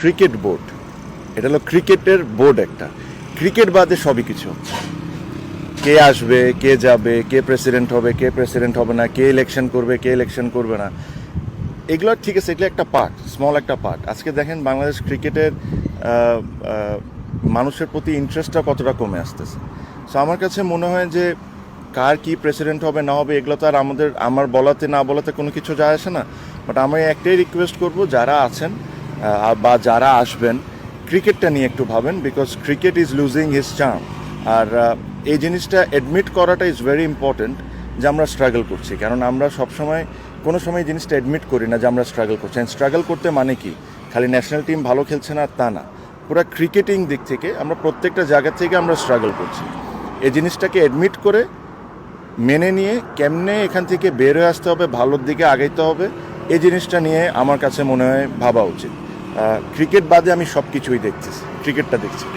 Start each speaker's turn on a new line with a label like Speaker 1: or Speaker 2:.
Speaker 1: Cricket board. এটা হলো ক্রিকেটের বোর্ড একটা। ক্রিকেট বাদে সবই কিছু কে আসবে, কে যাবে, কে প্রেসিডেন্ট হবে, কে প্রেসিডেন্ট হবে না, কে ইলেকশন করবে, কে ইলেকশন করবে না। এগুলো ঠিক আছে, এগুলো একটা পার্ট স্মল একটা পার্ট আজকে দেখেন বাংলাদেশ ক্রিকেটের মানুষের প্রতি ইন্টারেস্টটা কতটা কমে আসতেছে। সো আমার কাছে মনে হয় যে কার কি প্রেসিডেন্ট হবে, না হবে, এগুলো তো আর আমাদের, আমার বলাতে, না বলাতে কোনো কিছু যায় আসে না। বাট আমি একটাই রিকোয়েস্ট করব, যারা আছেন বা যারা আসবেন, ক্রিকেটটা নিয়ে একটু ভাবেন because cricket is losing his charm আর এই জিনিসটা অ্যাডমিট করাটা ইজ ভেরি ইম্পর্ট্যান্ট যে আমরা স্ট্রাগল করছি। কারণ আমরা সবসময়, কোনো সময় জিনিসটা অ্যাডমিট করি না যে আমরা স্ট্রাগল করছি। স্ট্রাগল করতে মানে কি? খালি ন্যাশনাল টিম ভালো খেলছে না, তা না। পুরো ক্রিকেটিং দিক থেকে আমরা প্রত্যেকটা জায়গা থেকে আমরা স্ট্রাগল করছি। এই জিনিসটাকে অ্যাডমিট করে, মেনে নিয়ে কেমনে এখান থেকে বের হয়ে আসতে হবে, ভালোর দিকে আগাইতে হবে, এই জিনিসটা নিয়ে আমার কাছে মনে হয় ভাবা উচিত। ক্রিকেট বাদে আমি সব কিছুই দেখছি ক্রিকেটটা দেখছি।